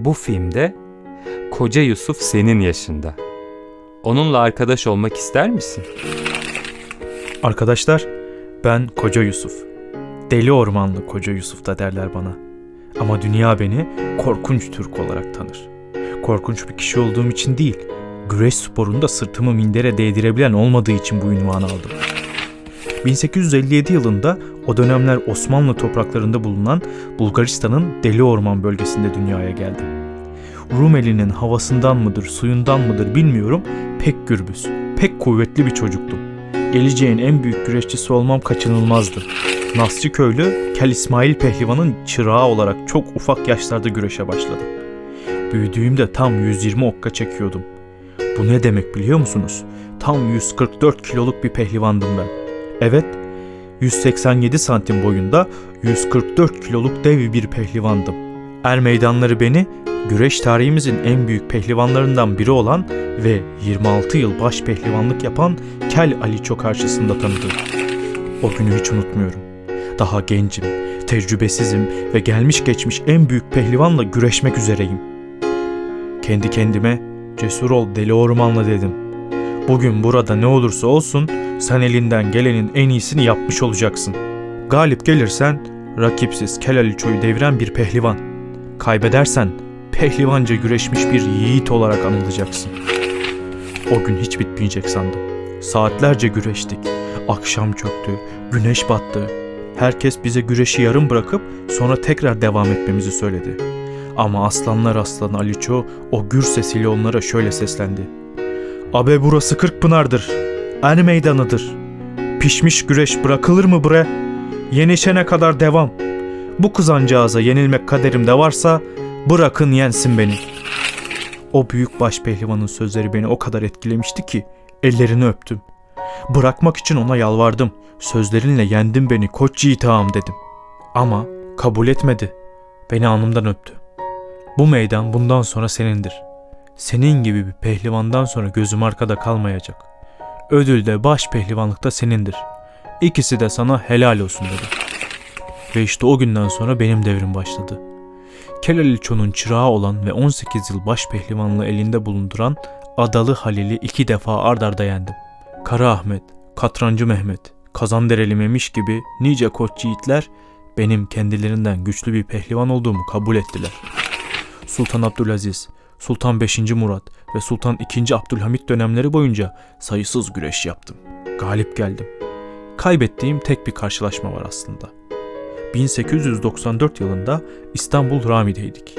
Bu filmde koca Yusuf senin yaşında. Onunla arkadaş olmak ister misin? Arkadaşlar, ben Koca Yusuf. Deli ormanlı Koca Yusuf da derler bana. Ama dünya beni korkunç Türk olarak tanır. Korkunç bir kişi olduğum için değil, güreş sporunda sırtımı mindere değdirebilen olmadığı için bu ünvanı aldım. 1857 yılında o dönemler Osmanlı topraklarında bulunan Bulgaristan'ın Deli Orman bölgesinde dünyaya geldim. Rumeli'nin havasından mıdır, suyundan mıdır bilmiyorum, pek gürbüz, pek kuvvetli bir çocuktum. Geleceğin en büyük güreşçisi olmam kaçınılmazdı. Nasçı köylü Kel İsmail Pehlivan'ın çırağı olarak çok ufak yaşlarda güreşe başladım. Büyüdüğümde tam 120 okka çekiyordum. Bu ne demek biliyor musunuz? Tam 144 kiloluk bir pehlivandım ben. Evet, 187 santim boyunda 144 kiloluk dev bir pehlivandım. Er meydanları beni güreş tarihimizin en büyük pehlivanlarından biri olan ve 26 yıl baş pehlivanlık yapan Kel Aliço karşısında tanıdı. O günü hiç unutmuyorum. Daha gencim, tecrübesizim ve gelmiş geçmiş en büyük pehlivanla güreşmek üzereyim. Kendi kendime cesur ol deli ormanla dedim. Bugün burada ne olursa olsun sen elinden gelenin en iyisini yapmış olacaksın. Galip gelirsen rakipsiz Kel Aliço'yu deviren bir pehlivan. Kaybedersen pehlivanca güreşmiş bir yiğit olarak anılacaksın. O gün hiç bitmeyecek sandım. Saatlerce güreştik. Akşam çöktü, güneş battı. Herkes bize güreşi yarım bırakıp sonra tekrar devam etmemizi söyledi. Ama aslanlar aslan Aliço o gür sesiyle onlara şöyle seslendi. Abe burası Kırkpınar'dır. Er meydanıdır. Pişmiş güreş bırakılır mı bre? Yenişene kadar devam. Bu kızancağıza yenilmek kaderimde varsa bırakın yensin beni. O büyük baş pehlivanın sözleri beni o kadar etkilemişti ki ellerini öptüm. Bırakmak için ona yalvardım. Sözlerinle yendin beni koç yiğit ağam dedim. Ama kabul etmedi. Beni alnımdan öptü. Bu meydan bundan sonra senindir. Senin gibi bir pehlivandan sonra gözüm arkada kalmayacak. Ödül de baş pehlivanlıkta senindir. İkisi de sana helal olsun dedi. Ve işte o günden sonra benim devrim başladı. Kelaliço'nun çırağı olan ve 18 yıl baş pehlivanlığı elinde bulunduran Adalı Halil'i iki defa ard arda yendim. Kara Ahmet, Katrancı Mehmet, Kazandereli Memiş gibi nice koç yiğitler benim kendilerinden güçlü bir pehlivan olduğumu kabul ettiler. Sultan Abdülaziz, Sultan 5. Murat ve Sultan 2. Abdülhamit dönemleri boyunca sayısız güreş yaptım. Galip geldim. Kaybettiğim tek bir karşılaşma var aslında. 1894 yılında İstanbul Rami'deydik.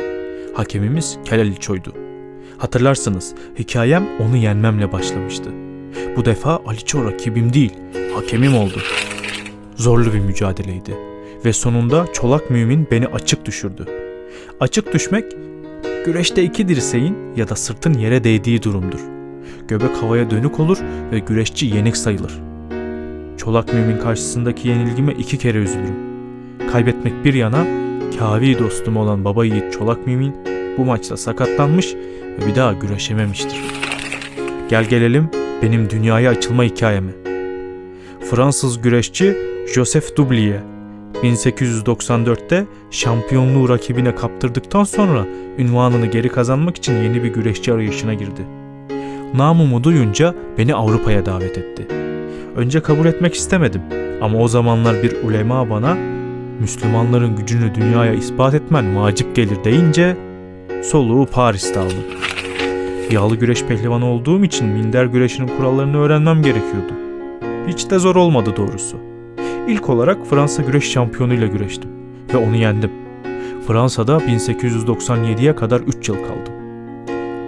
Hakemimiz Kelaliço'ydu. Hatırlarsınız hikayem onu yenmemle başlamıştı. Bu defa Aliço rakibim değil, hakemim oldu. Zorlu bir mücadeleydi ve sonunda Çolak Mümin beni açık düşürdü. Açık düşmek güreşte iki dirseğin ya da sırtın yere değdiği durumdur. Göbek havaya dönük olur ve güreşçi yenik sayılır. Çolak Mümin karşısındaki yenilgime iki kere üzülürüm. Kaybetmek bir yana, kavi dostum olan baba yiğit Çolak Mümin bu maçta sakatlanmış ve bir daha güreşememiştir. Gel gelelim benim dünyaya açılma hikayeme. Fransız güreşçi Joseph Doublier 1894'te şampiyonluğu rakibine kaptırdıktan sonra ünvanını geri kazanmak için yeni bir güreşçi arayışına girdi. Namımı duyunca beni Avrupa'ya davet etti. Önce kabul etmek istemedim ama o zamanlar bir ulema bana Müslümanların gücünü dünyaya ispat etmen vacip gelir deyince soluğu Paris'te aldım. Yağlı güreş pehlivanı olduğum için minder güreşinin kurallarını öğrenmem gerekiyordu. Hiç de zor olmadı doğrusu. İlk olarak Fransa güreş şampiyonuyla güreştim ve onu yendim. Fransa'da 1897'ye kadar 3 yıl kaldım.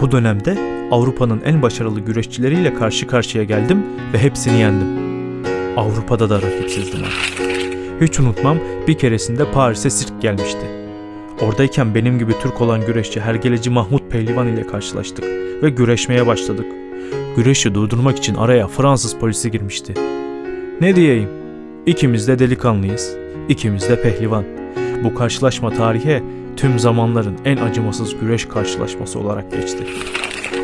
Bu dönemde Avrupa'nın en başarılı güreşçileriyle karşı karşıya geldim ve hepsini yendim. Avrupa'da da rakipsizdim artık. Hiç unutmam bir keresinde Paris'e sirk gelmişti. Oradayken benim gibi Türk olan güreşçi Hergeleci Mahmut Pehlivan ile karşılaştık ve güreşmeye başladık. Güreşi durdurmak için araya Fransız polisi girmişti. Ne diyeyim? İkimiz de delikanlıyız. İkimiz de pehlivan. Bu karşılaşma tarihe tüm zamanların en acımasız güreş karşılaşması olarak geçti.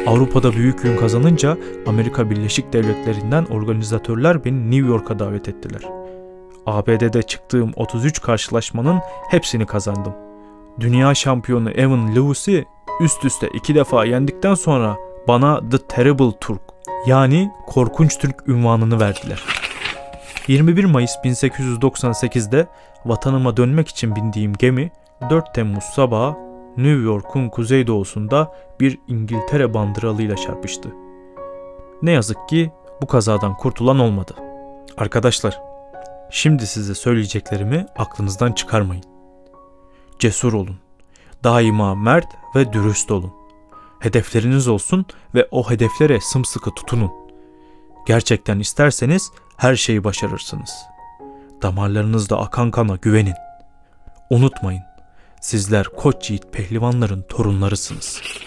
Avrupa'da büyük ün kazanınca Amerika Birleşik Devletleri'nden organizatörler beni New York'a davet ettiler. ABD'de çıktığım 33 karşılaşmanın hepsini kazandım. Dünya şampiyonu Evan Lewis'i üst üste iki defa yendikten sonra bana The Terrible Turk yani Korkunç Türk ünvanını verdiler. 21 Mayıs 1898'de vatanıma dönmek için bindiğim gemi 4 Temmuz sabahı New York'un kuzeydoğusunda bir İngiltere bandıralıyla çarpıştı. Ne yazık ki bu kazadan kurtulan olmadı. Arkadaşlar, şimdi size söyleyeceklerimi aklınızdan çıkarmayın. Cesur olun. Daima mert ve dürüst olun. Hedefleriniz olsun ve o hedeflere sımsıkı tutunun. Gerçekten isterseniz her şeyi başarırsınız. Damarlarınızda akan kana güvenin. Unutmayın, sizler koç yiğit pehlivanların torunlarısınız.''